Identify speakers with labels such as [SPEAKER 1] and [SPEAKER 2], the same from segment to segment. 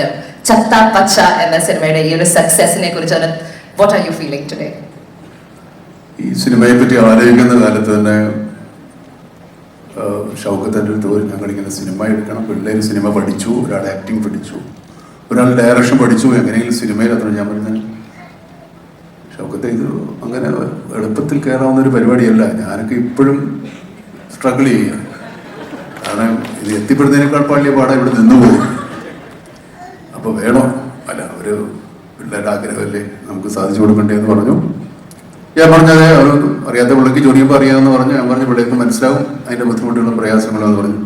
[SPEAKER 1] പറഞ്ഞ് ചത്ത പച്ച എന്ന സിനിമയുടെ ഈ ഒരു സക്സസിനെ കുറിച്ച് what are you feeling today
[SPEAKER 2] ഈ സിനിമയെ പറ്റി ആലോചിക്കുന്ന കാലത്ത് തന്നെ ഷൗക്കത്തിന്റെ അടുത്ത് പോയി ഞങ്ങളിങ്ങനെ സിനിമ എടുക്കണം. പിള്ളേർ സിനിമ പഠിച്ചു ഒരാൾ ആക്ടിങ് പഠിച്ചു. ഒരാൾ ഡയറക്ഷൻ പഠിച്ചു എങ്ങനെയെങ്കിലും സിനിമയിൽ അത്ര ഞാൻ പറഞ്ഞു ഷൗക്കത്തെ ഇത് അങ്ങനെ എളുപ്പത്തിൽ കയറാവുന്ന ഒരു പരിപാടിയല്ല. ഞാനൊക്കെ ഇപ്പോഴും സ്ട്രഗിൾ ചെയ്യുക കാരണം ഇത് എത്തിപ്പെടുന്നതിനേക്കാൾ പള്ളിയ പാടാ ഇവിടെ നിന്ന് പോകും അപ്പോൾ വേണോ? അല്ല ഒരു പിള്ളേരുടെ ആഗ്രഹമല്ലേ നമുക്ക് സാധിച്ചു കൊടുക്കണ്ടേ എന്ന് പറഞ്ഞു. ഞാൻ പറഞ്ഞത് അറിയാത്ത പിള്ളേക്ക് ജോലി ചെയ്യുമ്പോൾ അറിയാമെന്ന് പറഞ്ഞു ഞാൻ പറഞ്ഞു പിള്ളേർക്ക് മനസ്സിലാവും അതിന്റെ ബുദ്ധിമുട്ടുകളും പ്രയാസങ്ങളും എന്ന് പറഞ്ഞു.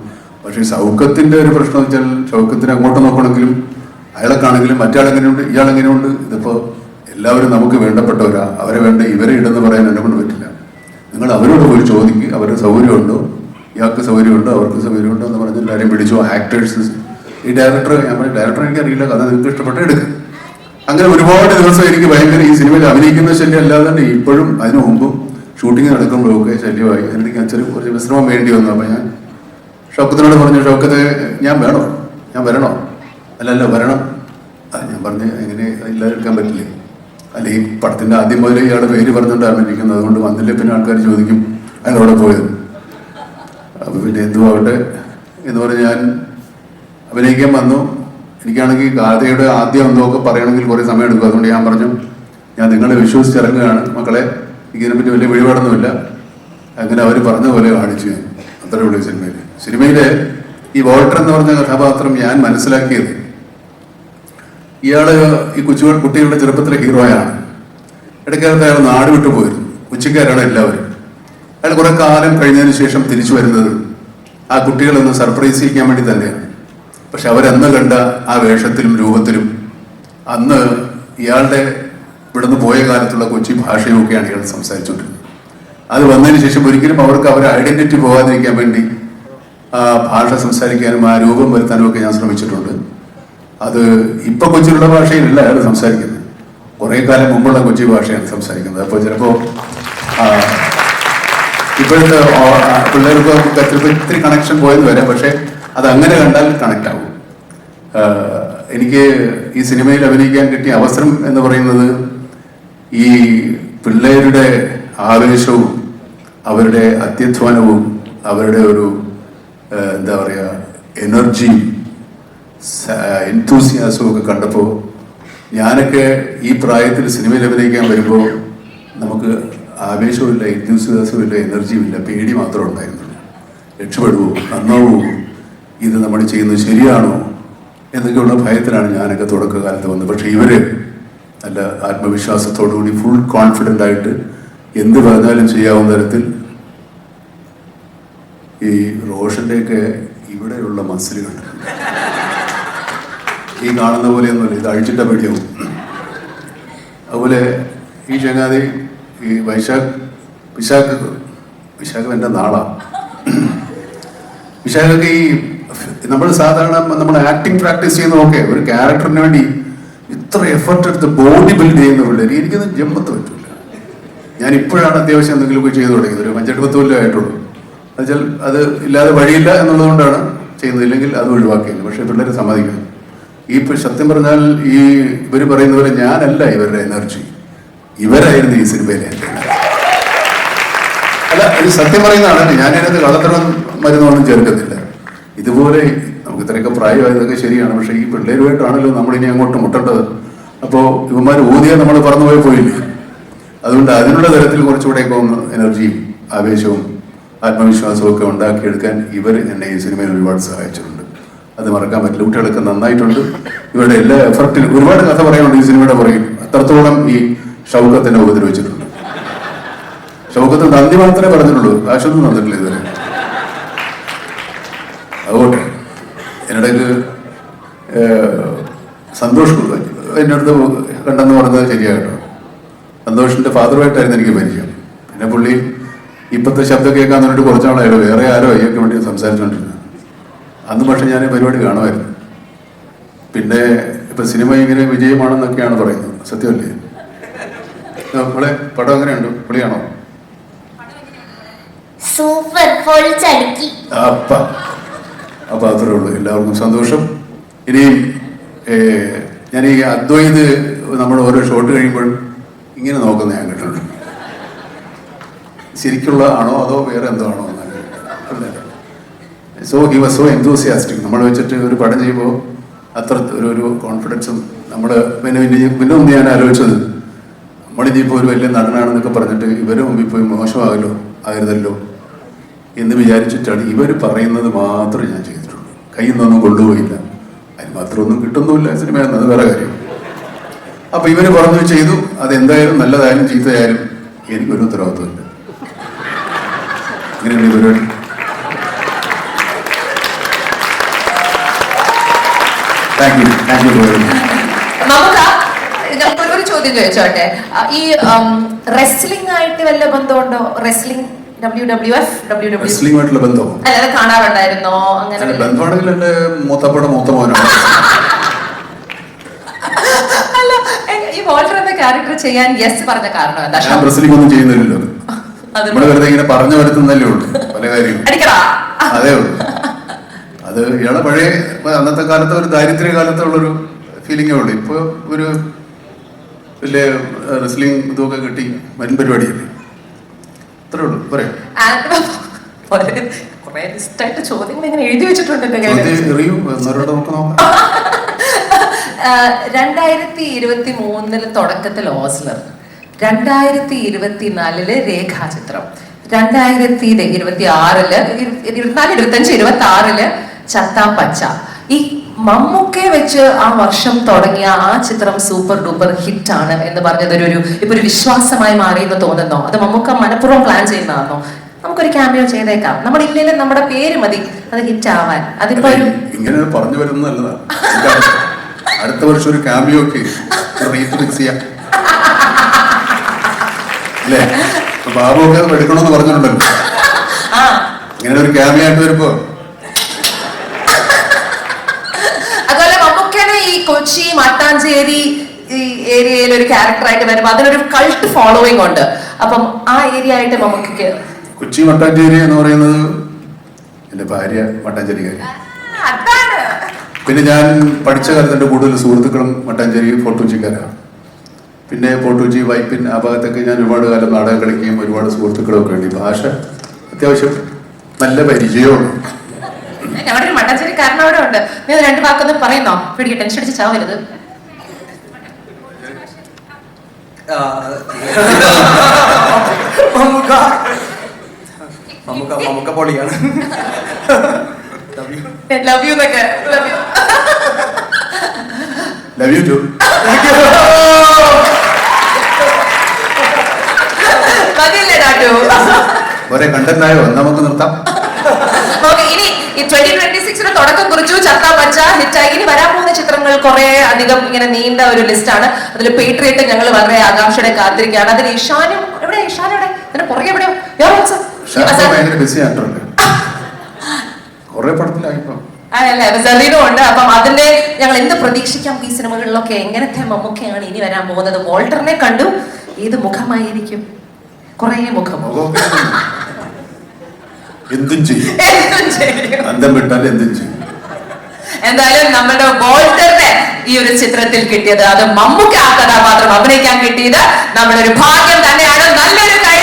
[SPEAKER 2] പക്ഷേ സൗഖ്യത്തിന്റെ ഒരു പ്രശ്നം വെച്ചാൽ സൗഖ്യത്തിന് അങ്ങോട്ട് നോക്കണമെങ്കിലും അയാളെക്കാണെങ്കിലും മറ്റാളെങ്ങനെയുണ്ട് ഇയാളെങ്ങനെയുണ്ട് ഇതിപ്പോ എല്ലാവരും നമുക്ക് വേണ്ടപ്പെട്ടവരാ. അവരെ വേണ്ട ഇവരെ ഇടെന്ന് പറയാൻ എന്നെ കൊണ്ട് പറ്റില്ല. നിങ്ങൾ അവരോട് പോയി ചോദിക്കുക അവരുടെ സൗകര്യമുണ്ടോ? ഇയാൾക്ക് സൗകര്യമുണ്ടോ? അവർക്ക് സൗകര്യമുണ്ടോ എന്ന് പറഞ്ഞ് എല്ലാവരെയും പിടിച്ചു ആക്ടേഴ്സ് ഈ ഡയറക്ടർ ഞാൻ പറയും ഡയറക്ടർ എനിക്ക് അറിയില്ല കഥ നിങ്ങൾക്ക് ഇഷ്ടപ്പെട്ട എടുക്കുക അങ്ങനെ ഒരുപാട് ദിവസം എനിക്ക് ഭയങ്കര ഈ സിനിമയിൽ അഭിനയിക്കുന്ന ശല്യം അല്ലാതെ തന്നെ ഇപ്പോഴും അതിനു മുമ്പും ഷൂട്ടിംഗ് നടക്കുമ്പോഴൊക്കെ ശല്യമായി. എനിക്ക് അച്ഛനും കുറച്ച് വിശ്രമം വേണ്ടി വന്നു അപ്പം ഞാൻ ഷൗക്കത്തിനോട് പറഞ്ഞു ഷൗക്കത്തെ ഞാൻ വേണോ ഞാൻ വരണോ? അല്ല അല്ല വരണം ഞാൻ പറഞ്ഞു എങ്ങനെ? എടുക്കാൻ പറ്റില്ലേ. അല്ല ഈ പടത്തിന്റെ ആദ്യം മുതലേ ഇയാളുടെ പേര് പറഞ്ഞുകൊണ്ടാണ് ഇരിക്കുന്നത് അതുകൊണ്ട് വന്നില്ലേ പിന്നെ ആൾക്കാർ ചോദിക്കും അതിനോടെ പോയത്? അപ്പോൾ പിന്നെ എന്തുവാകട്ടെ എന്ന് പറഞ്ഞ് ഞാൻ അഭിനയിക്കാൻ വന്നു. എനിക്കാണെങ്കിൽ ഗാഥയുടെ ആദ്യം എന്തൊക്കെ പറയണമെങ്കിൽ കുറേ സമയം എടുക്കും. അതുകൊണ്ട് ഞാൻ പറഞ്ഞു ഞാൻ നിങ്ങളെ വിശ്വസിച്ചിറങ്ങുകയാണ്. മക്കളെ ഇതിനെപ്പറ്റി വലിയ വെളിപാടൊന്നുമില്ല അങ്ങനെ അവർ പറഞ്ഞ പോലെ കാണിച്ചു ഞാൻ. അത്രേ ഉള്ളൂ സിനിമയിൽ സിനിമയിൽ ഈ വോൾട്ടർ എന്ന് പറഞ്ഞ കഥാപാത്രം ഞാൻ മനസ്സിലാക്കിയത് ഇയാൾ ഈ കൊച്ചു കുട്ടികളുടെ ചെറുപ്പത്തിലെ ഹീറോയാണ്. ഇടയ്ക്കകത്ത് അയാൾ നാട് വിട്ടു പോയിരുന്നു. ഉച്ചക്കാരാണ് എല്ലാവരും. അയാൾ കുറെ കാലം കഴിഞ്ഞതിന് ശേഷം തിരിച്ചു വരുന്നത് ആ കുട്ടികളൊന്ന് സർപ്രൈസ് ചെയ്യിക്കാൻ വേണ്ടി തന്നെയാണ്. പക്ഷെ അവരന്ന് കണ്ട ആ വേഷത്തിലും രൂപത്തിലും അന്ന് ഇയാളുടെ ഇവിടുന്ന് പോയ കാലത്തുള്ള കൊച്ചി ഭാഷയൊക്കെയാണ് ഇയാൾ സംസാരിച്ചുകൊണ്ടിരുന്നത് അത് വന്നതിന് ശേഷം ഒരിക്കലും അവർക്ക് അവരെ ഐഡന്റിറ്റി പോകാതിരിക്കാൻ വേണ്ടി ആ ഭാഷ സംസാരിക്കാനും ആ രൂപം വരുത്താനും ഒക്കെ ഞാൻ ശ്രമിച്ചിട്ടുണ്ട്. അത് ഇപ്പൊ കൊച്ചിയിലുള്ള ഭാഷയിലല്ല അയാൾ സംസാരിക്കുന്നത്. കുറെ കാലം മുമ്പുള്ള കൊച്ചി ഭാഷയാണ് സംസാരിക്കുന്നത്. അപ്പോൾ ചിലപ്പോ ഇപ്പോഴത്തെ പിള്ളേർക്ക് ഒത്തിരി കണക്ഷൻ പോയെന്ന് വരാം പക്ഷെ അത് അങ്ങനെ കണ്ടാൽ കണക്ട് ആവും. എനിക്ക് ഈ സിനിമയിൽ അഭിനയിക്കാൻ കിട്ടിയ അവസരം എന്ന് പറയുന്നത് ഈ പിള്ളേരുടെ ആവേശവും അവരുടെ അത്യധ്വാനവും അവരുടെ ഒരു എന്താ പറയുക എനർജിയും എൻതൂസിയാസവും ഒക്കെ കണ്ടപ്പോൾ ഞാനൊക്കെ ഈ പ്രായത്തിൽ സിനിമയിൽ അഭിനയിക്കാൻ വരുമ്പോൾ നമുക്ക് ആവേശവുമില്ല എൻതൂസിയാസവും ഇല്ല എനർജിയും പേടി മാത്രമേ ഉണ്ടായിരുന്നുള്ളൂ. രക്ഷപ്പെടുവോ? നന്നാവോ? ഇത് നമ്മൾ ചെയ്യുന്നത് ശരിയാണോ? എന്നൊക്കെയുള്ള ഭയത്തിലാണ് ഞാനൊക്കെ തുടക്കകാലത്ത് വന്നത്. പക്ഷെ ഇവർ നല്ല ആത്മവിശ്വാസത്തോടുകൂടി ഫുൾ കോൺഫിഡന്റ് ആയിട്ട് എന്ത് പറഞ്ഞാലും ചെയ്യാവുന്ന തരത്തിൽ ഈ റോഷന്റെയൊക്കെ ഇവിടെയുള്ള മസിലുകൾ ഈ കാണുന്ന പോലെയൊന്നുമില്ല ഇത് അഴിച്ചിട്ട പേടിയാവും അതുപോലെ ഈ ചങ്ങാതി ഈ വൈശാഖ് വിശാഖ് വിശാഖം എന്റെ നാളാണ് വിശാഖൊക്കെ ഈ നമ്മൾ സാധാരണ നമ്മൾ ആക്ടിങ് പ്രാക്ടീസ് ചെയ്യുന്ന ഓക്കെ ഒരു ക്യാരക്ടറിന് വേണ്ടി ഇത്ര എഫർട്ട് എടുത്ത് ബോഡി ബിൽഡ് ചെയ്യുന്ന പിള്ളേർ എനിക്കൊന്നും ജമ്പത്ത് പറ്റില്ല ഞാൻ ഇപ്പോഴാണ് അത്യാവശ്യം എന്തെങ്കിലുമൊക്കെ ചെയ്തു തുടങ്ങിയത്. ഒരു അഞ്ചെട്ട് പത്ത് ആയിട്ടുള്ളൂ എന്നുവെച്ചാൽ അത് ഇല്ലാതെ വഴിയില്ല എന്നുള്ളതുകൊണ്ടാണ് ചെയ്യുന്നത്. ഇല്ലെങ്കിൽ അത് ഒഴിവാക്കിയത് പക്ഷേ പിള്ളേർ സമ്മതിക്കണം. ഈ സത്യം പറഞ്ഞാൽ ഈ ഇവർ പറയുന്ന പോലെ ഞാനല്ല ഇവരുടെ എനർജി ഇവരായിരുന്നു ഈ സിനിമയിലെ അല്ല ഇത് സത്യം പറയുന്നതാണ് ഞാൻ കള്ളത്തരം മരുന്നൊന്നും ചേർക്കത്തില്ല. ഇതുപോലെ നമുക്ക് ഇത്രയൊക്കെ പ്രായമായതൊക്കെ ശരിയാണ്. പക്ഷെ ഈ പിള്ളേരുമായിട്ടാണല്ലോ നമ്മളിനി അങ്ങോട്ട് മുട്ടേണ്ടത്. അപ്പോൾ ഇവന്മാർ ഊതിയാൽ നമ്മൾ പറന്നുപോയി പോയില്ലേ? അതുകൊണ്ട് അതിനുള്ള തരത്തിൽ കുറച്ചുകൂടെയൊക്കെ ഒന്ന് എനർജിയും ആവേശവും ആത്മവിശ്വാസവും ഒക്കെ ഉണ്ടാക്കിയെടുക്കാൻ ഇവർ എന്നെ ഈ സിനിമയിൽ ഒരുപാട് സഹായിച്ചിട്ടുണ്ട്. അത് മറക്കാൻ പറ്റില്ല. കുട്ടികളൊക്കെ നന്നായിട്ടുണ്ട്. ഇവരുടെ എല്ലാ എഫർട്ടിലും ഒരുപാട് കഥ പറയാനുണ്ട് ഈ സിനിമയുടെ പുറകിൽ. അത്രത്തോളം ഈ ഷൗക്കത്തിനെ ഉപദ്രവിച്ചിട്ടുണ്ട്. ഷൗക്കത്ത് നന്ദി മാത്രമേ പറഞ്ഞിട്ടുള്ളൂ. കാശൊന്നും തന്നിട്ടില്ല ഇതുവരെ. അതുകൊണ്ട് എന്നിടക്ക് സന്തോഷ് എന്റെ അടുത്ത് കണ്ടെന്ന് പറഞ്ഞത് ശരിയാകട്ടോ സന്തോഷിന്റെ ഫാദറുമായിട്ടായിരുന്നു എനിക്ക് പരിചയം. പിന്നെ പുള്ളി ഇപ്പോഴത്തെ ശബ്ദം കേൾക്കാൻ വേണ്ടിട്ട് കുറച്ച് നാളായാലും വേറെ ആരോ അയ്യൊക്കെ വേണ്ടി സംസാരിച്ചുകൊണ്ടിരുന്നത് അന്ന് പക്ഷേ ഞാൻ പരിപാടി കാണുമായിരുന്നു. പിന്നെ ഇപ്പം സിനിമ ഇങ്ങനെ വിജയമാണെന്നൊക്കെയാണ് പറയുന്നത്. സത്യമല്ലേ? നമ്മളെ പടം എങ്ങനെയുണ്ട്? പുള്ളിയാണോ?
[SPEAKER 3] സൂപ്പർ പൊളിച്ചടുക്കി.
[SPEAKER 2] അപ്പ. അപ്പൊ അത്രേ ഉള്ളൂ എല്ലാവർക്കും സന്തോഷം. ഇനിയും ഞാൻ ഈ അദ്വൈത് നമ്മൾ ഓരോ ഷോട്ട് കഴിയുമ്പോൾ ഇങ്ങനെ നോക്കുന്ന ഞാൻ കേട്ടിട്ടുണ്ട്. ശരിക്കുള്ള ആണോ അതോ വേറെ എന്തോ ആണോ so he was so enthusiastic നമ്മൾ വെച്ചിട്ട് ഒരു പടം ചെയ്യുമ്പോൾ അത്ര ഒരു ഒരു കോൺഫിഡൻസും നമ്മൾ പിന്നെ പിന്നെ പിന്നെ ഒന്ന് ഞാൻ ആലോചിച്ചത് നമ്മളിനിപ്പോൾ ഒരു വലിയ നടനാണെന്നൊക്കെ പറഞ്ഞിട്ട് ഇവരെ മുമ്പിൽ പോയി മോശമാകല്ലോ ആയിരുന്നല്ലോ. എന്ന് വിചാരിച്ചിട്ടാണ് ഇവർ പറയുന്നത് മാത്രം ഞാൻ ചെയ്തിട്ടുള്ളൂ. കയ്യിൽ നിന്നൊന്നും കൊണ്ടുപോയില്ല. അതിന് മാത്രമൊന്നും കിട്ടുന്നുമില്ല സിനിമ എന്നത് വേറെ കാര്യം. അപ്പൊ ഇവർ പറഞ്ഞു ചെയ്തു. അതെന്തായാലും നല്ലതായാലും ചീത്തയായാലും എനിക്കൊരു ഉത്തരവാദിത്വമില്ല. അങ്ങനെയാണ്
[SPEAKER 1] ഒരു ചോദ്യം ചോദിച്ചോട്ടെ? ഈ റെസ്ലിംഗ് ആയിട്ട് വല്ല ബന്ധമുണ്ടോ? റെസ്ലിംഗ്
[SPEAKER 2] റെസ്ലിംഗുമായിട്ടുള്ള ബന്ധം.
[SPEAKER 1] അല്ലാതെ കാണാറുണ്ടായിരുന്നോ? അങ്ങനെ
[SPEAKER 2] അതിന്
[SPEAKER 1] വല്ല-
[SPEAKER 2] ബന്ധമാണെങ്കിൽ എന്റെ മൂത്തപ്പയുടെ മൂത്ത മോനാണ്.
[SPEAKER 1] അല്ല ഈ വോൾട്ടർ എന്ന ക്യാരക്ടർ ചെയ്യാൻ യെസ് പറഞ്ഞ കാരണം എന്താ?
[SPEAKER 2] ഞാൻ റെസ്ലിംഗ് ഒന്നും ചെയ്യുന്നില്ലല്ലോ വെറുതെ ഇങ്ങനെ പറഞ്ഞു വരുത്തുന്നല്ലേ ഉള്ളൂ പല അതേ ഉള്ളൂ. അത് ഇയാളെ പഴയ അന്നത്തെ കാലത്തെ ഒരു ദാരിദ്ര്യ കാലത്തുള്ളൊരു ഫീലിംഗേ ഉള്ളൂ. ഇപ്പൊ ഒരു വലിയ റെസ്ലിംഗ് ഇതൊക്കെ കിട്ടി വൻ പരിപാടിയല്ലേ? അത്രേ ഉള്ളൂ പറയാം
[SPEAKER 1] കുറെ ലിസ്റ്റായിട്ട് ചോദ്യങ്ങൾ ഇങ്ങനെ എഴുതി വെച്ചിട്ടുണ്ട് എന്റെ രണ്ടായിരത്തി ഇരുപത്തി മൂന്നിൽ തുടക്കത്തിൽ ഓസ്ലർ. രണ്ടായിരത്തി ഇരുപത്തിനാലിൽ രേഖാചിത്രം. രണ്ടായിരത്തി ഇരുപത്തി ആറിൽ ഇരുപത്തിനാല് ഇരുപത്തഞ്ച് ഇരുപത്തി ആറിൽ ചത്താ പച്ച. ഈ മമ്മൂക്കെ വെച്ച് ആ വർഷം തുടങ്ങിയ ആ ചിത്രം സൂപ്പർ ഡൂപ്പർ ഹിറ്റ് ആണ് എന്ന് പറഞ്ഞത് ഒരു ഒരു ഇപ്പൊ ഒരു വിശ്വാസമായി മാറിയെന്ന് തോന്നുന്നോ? അത് മമ്മൂക്ക മനഃപൂർവം പ്ലാൻ ചെയ്യുന്നതാണോ നമുക്കൊരു ക്യാമിയോ ചെയ്തേക്കാം. നമ്മുടെ ഇല്ലെങ്കിലും നമ്മുടെ പേര് മതി. അത് ഹിറ്റ് ആവാൻ. അതിപ്പോ ഒരു
[SPEAKER 2] ഇങ്ങനെ പറഞ്ഞു വരുന്നത് അടുത്ത- വർഷം ഒരു ക്യാമിയോ ഒക്കെ റേറ്റ് ഫിക്സ് ചെയ്യാം. അല്ലേ? ഇപ്പൊ ബാബു ഒക്കെ എടുക്കണമെന്ന് പറഞ്ഞിട്ടുണ്ടല്ലോ. ഇങ്ങനെ ഒരു ക്യാമ്പയായിട്ട് വരുമ്പോ
[SPEAKER 1] അതുപോലെ മമ്മൂക്കനെ ഈ കൊച്ചി മട്ടാഞ്ചേരി ഈ ഏരിയയിൽ ഒരു ക്യാരക്ടറായിട്ട് വരുമ്പോൾ അതിനൊരു കൾട്ട് ഫോളോയിങ് ഉണ്ട്. അപ്പം ആ ഏരിയ ആയിട്ട് മമ്മൂക്കയ്ക്ക്
[SPEAKER 2] കൊച്ചി മട്ടാഞ്ചേരി എന്ന് പറയുന്നത് എന്റെ ഭാര്യ മട്ടാഞ്ചേരിക്കാരി
[SPEAKER 1] അതാണ്.
[SPEAKER 2] പിന്നെ ഞാൻ പഠിച്ച കാലത്ത് എന്റെ കൂടുതൽ സുഹൃത്തുക്കളും മട്ടാഞ്ചേരി ഫോർട്ടുച്ചിക്കാരാണ് പിന്നെ ഫോർട്ടുച്ചി വൈപ്പിൻ ആ ഭാഗത്തൊക്കെ ഞാൻ ഒരുപാട് കാലം നാടകം കളിക്കുകയും ഒരുപാട് സുഹൃത്തുക്കളും ഒക്കെ ഉണ്ട്. ഭാഷ അത്യാവശ്യം നല്ല പരിചയമാണ്
[SPEAKER 1] ഞങ്ങളുടെ ഒരു കാരണം അവിടെ ഉണ്ട്. നീ അത് രണ്ട് വാക്കൊന്നും പറയുന്നോ? പിടിക്ക് ടെൻഷൻ അടിച്ച് ചാവരുത്
[SPEAKER 3] ആ, മമ്മൂക്ക. മമ്മൂക്ക മമ്മൂക്ക പൊളിയാണ്. Love
[SPEAKER 1] ലവ് യു എന്നൊക്കെ. Love you
[SPEAKER 2] love you too ഒരേ കണ്ടെന്നായോ ആയോ? നമുക്ക് നിർത്താം.
[SPEAKER 1] ഈ ട്വന്റി ട്വന്റി സിക്സിന് തുടക്കം കുറിച്ചു. ചത്ത പച്ച ഹിറ്റായി. ഇനി വരാൻ പോകുന്ന ചിത്രങ്ങൾ കുറെ അധികം ഇങ്ങനെ നീണ്ട ഒരു ലിസ്റ്റാണ് അതിൽ പേട്രിയിട്ട് ഞങ്ങൾ വളരെ ആകാംക്ഷയുടെ കാത്തിരിക്കുകയാണ്. അതിൽ ഇഷാനും എവിടെ ഇഷാൻ എവിടെ അതിന്റെ പുറകെ എവിടെയോ? ഉണ്ട്. അപ്പം അതിന്റെ ഞങ്ങൾ എന്ത് പ്രതീക്ഷിക്കാം ഈ സിനിമകളിലൊക്കെ? എങ്ങനത്തെ മമ്മൂക്കയാണ് ഇനി വരാൻ പോകുന്നത്? വോൾട്ടറിനെ കണ്ടു? ഏത് മുഖമായിരിക്കും? കുറേ
[SPEAKER 2] മുഖമൊക്കെ എന്തും ചെയ്യും. അന്തം വിട്ടാൽ എന്തും ചെയ്യും.
[SPEAKER 1] എന്തായാലും നമ്മുടെ വോൾട്ടറിനെ ഈ ഒരു ചിത്രത്തിൽ കിട്ടിയത് അത് മമ്മൂക്ക ആ കഥാപാത്രം അഭിനയിക്കാൻ കിട്ടിയത് നമ്മുടെ ഒരു ഭാഗ്യം തന്നെയാണ്. നല്ലൊരു കൈ